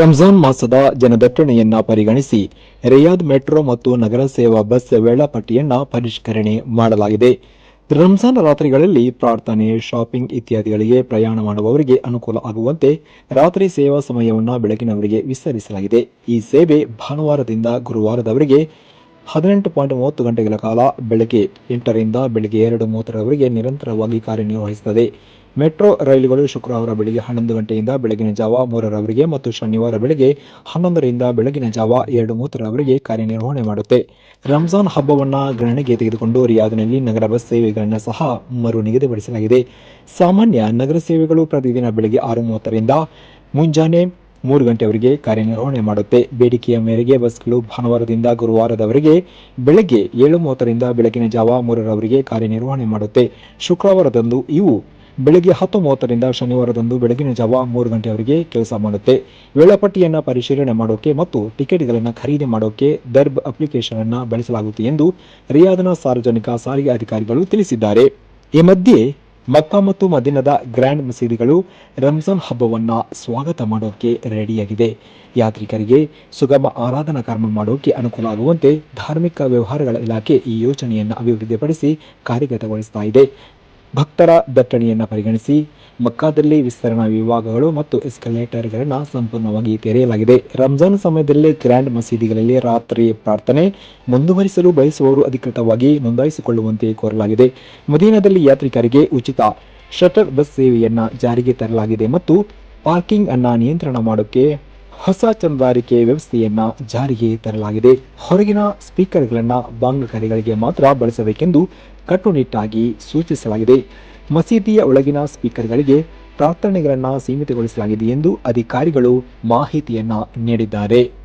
ರಂಜಾನ್ ಮಾಸದ ಜನದಟ್ಟಣೆಯನ್ನ ಪರಿಗಣಿಸಿ ರಿಯಾದ್ ಮೆಟ್ರೋ ಮತ್ತು ನಗರ ಸೇವಾ ಬಸ್ ವೇಳಾಪಟ್ಟಿಯನ್ನ ಪರಿಷ್ಕರಣೆ ಮಾಡಲಾಗಿದೆ. ರಂಜಾನ್ ರಾತ್ರಿಗಳಲ್ಲಿ ಪ್ರಾರ್ಥನೆ, ಶಾಪಿಂಗ್ ಇತ್ಯಾದಿಗಳಿಗೆ ಪ್ರಯಾಣ ಮಾಡುವವರಿಗೆ ಅನುಕೂಲ ಆಗುವಂತೆ ರಾತ್ರಿ ಸೇವಾ ಸಮಯವನ್ನು ಬೆಳಗಿನವರಿಗೆ ವಿಸ್ತರಿಸಲಾಗಿದೆ. ಈ ಸೇವೆ ಭಾನುವಾರದಿಂದ ಗುರುವಾರದವರೆಗೆ ಹದಿನೆಂಟು ಪಾಯಿಂಟ್ ಮೂವತ್ತು ಗಂಟೆಗಳ ಕಾಲ ಬೆಳಗ್ಗೆ ಎಂಟರಿಂದ ಬೆಳಗ್ಗೆ ಎರಡು ಮೂವತ್ತರವರೆಗೆ ನಿರಂತರವಾಗಿ ಕಾರ್ಯನಿರ್ವಹಿಸುತ್ತದೆ. ಮೆಟ್ರೋ ರೈಲುಗಳು ಶುಕ್ರವಾರ ಬೆಳಗ್ಗೆ ಹನ್ನೊಂದು ಗಂಟೆಯಿಂದ ಬೆಳಗಿನ ಜಾವ ಮೂರರವರೆಗೆ ಮತ್ತು ಶನಿವಾರ ಬೆಳಗ್ಗೆ ಹನ್ನೊಂದರಿಂದ ಬೆಳಗಿನ ಜಾವ ಎರಡು ಮೂವತ್ತರವರೆಗೆ ಕಾರ್ಯನಿರ್ವಹಣೆ ಮಾಡುತ್ತೆ. ರಂಜಾನ್ ಹಬ್ಬವನ್ನು ಗಣನೆಗೆ ತೆಗೆದುಕೊಂಡು ರಿಯಾದ್ನಲ್ಲಿ ನಗರ ಬಸ್ ಸೇವೆಗಳನ್ನು ಸಹ ಮರು ನಿಗದಿಪಡಿಸಲಾಗಿದೆ ಸಾಮಾನ್ಯ ನಗರ ಸೇವೆಗಳು ಪ್ರತಿದಿನ ಬೆಳಗ್ಗೆ ಆರು ಮೂವತ್ತರಿಂದ ಮುಂಜಾನೆ ಮೂರು ಗಂಟೆವರೆಗೆ ಕಾರ್ಯನಿರ್ವಹಣೆ ಮಾಡುತ್ತೆ. ಬೇಡಿಕೆಯ ಮೇರೆಗೆ ಬಸ್ಗಳು ಭಾನುವಾರದಿಂದ ಗುರುವಾರದವರೆಗೆ ಬೆಳಗ್ಗೆ ಏಳು ಮೂವತ್ತರಿಂದ ಬೆಳಗಿನ ಜಾವ ಮೂರರವರೆಗೆ ಕಾರ್ಯನಿರ್ವಹಣೆ ಮಾಡುತ್ತೆ. ಶುಕ್ರವಾರದಂದು ಇವು ಬೆಳಗ್ಗೆ ಹತ್ತು ಮೂವತ್ತರಿಂದ ಶನಿವಾರದಂದು ಬೆಳಗಿನ ಜಾವ ಮೂರು ಗಂಟೆಯವರೆಗೆ ಕೆಲಸ ಮಾಡುತ್ತೆ. ವೇಳಾಪಟ್ಟಿಯನ್ನು ಪರಿಶೀಲನೆ ಮಾಡೋಕೆ ಮತ್ತು ಟಿಕೆಟ್ಗಳನ್ನು ಖರೀದಿ ಮಾಡೋಕೆ ದರ್ಬ್ ಅಪ್ಲಿಕೇಶನ್ ಅನ್ನು ಬಳಸಲಾಗುತ್ತೆ ಎಂದು ರಿಯಾದ್ನ ಸಾರ್ವಜನಿಕ ಸಾರಿಗೆ ಅಧಿಕಾರಿಗಳು ತಿಳಿಸಿದ್ದಾರೆ. ಈ ಮಧ್ಯೆ ಮಕ್ಕಾ ಮತ್ತು ಮದಿನದ ಗ್ರ್ಯಾಂಡ್ ಮಸೀದಿಗಳು ರಂಜಾನ್ ಹಬ್ಬವನ್ನು ಸ್ವಾಗತ ಮಾಡೋಕೆ ರೆಡಿಯಾಗಿದೆ. ಯಾತ್ರಿಕರಿಗೆ ಸುಗಮ ಆರಾಧನಾ ಕರ್ಮ ಮಾಡೋಕೆ ಅನುಕೂಲ ಆಗುವಂತೆ ಧಾರ್ಮಿಕ ವ್ಯವಹಾರಗಳ ಇಲಾಖೆ ಈ ಯೋಜನೆಯನ್ನು ಅಭಿವೃದ್ಧಿಪಡಿಸಿ ಕಾರ್ಯಗತಗೊಳಿಸ್ತಾ ಇದೆ. ಭಕ್ತರ ದಟ್ಟಣೆಯನ್ನು ಪರಿಗಣಿಸಿ ಮಕ್ಕಾದಲ್ಲಿ ವಿಸ್ತರಣಾ ವಿಭಾಗಗಳು ಮತ್ತು ಎಸ್ಕಲೇಟರ್ಗಳನ್ನು ಸಂಪೂರ್ಣವಾಗಿ ತೆರೆಯಲಾಗಿದೆ. ರಂಜಾನ್ ಸಮಯದಲ್ಲಿ ಗ್ರ್ಯಾಂಡ್ ಮಸೀದಿಗಳಲ್ಲಿ ರಾತ್ರಿ ಪ್ರಾರ್ಥನೆ ಮುಂದುವರಿಸಲು ಬಯಸುವವರು ಅಧಿಕೃತವಾಗಿ ನೋಂದಾಯಿಸಿಕೊಳ್ಳುವಂತೆ ಕೋರಲಾಗಿದೆ. ಮದೀನದಲ್ಲಿ ಯಾತ್ರಿಕರಿಗೆ ಉಚಿತ ಶಟರ್ ಬಸ್ ಸೇವೆಯನ್ನು ಜಾರಿಗೆ ತರಲಾಗಿದೆ ಮತ್ತು ಪಾರ್ಕಿಂಗ್ ಅನ್ನು ನಿಯಂತ್ರಣ ಮಾಡೋಕೆ ಹೊಸ ಚಂದಾರಿಕೆ ವ್ಯವಸ್ಥೆಯನ್ನ ಜಾರಿಗೆ ತರಲಾಗಿದೆ. ಹೊರಗಿನ ಸ್ಪೀಕರ್ಗಳನ್ನ ಬಾಂಗ್ಲಕಾರಿಗಳಿಗೆ ಮಾತ್ರ ಬಳಸಬೇಕೆಂದು ಕಟ್ಟುನಿಟ್ಟಾಗಿ ಸೂಚಿಸಲಾಗಿದೆ. ಮಸೀದಿಯ ಒಳಗಿನ ಸ್ಪೀಕರ್ಗಳಿಗೆ ಪ್ರಾರ್ಥನೆಗಳನ್ನು ಸೀಮಿತಗೊಳಿಸಲಾಗಿದೆ ಎಂದು ಅಧಿಕಾರಿಗಳು ಮಾಹಿತಿಯನ್ನ ನೀಡಿದ್ದಾರೆ.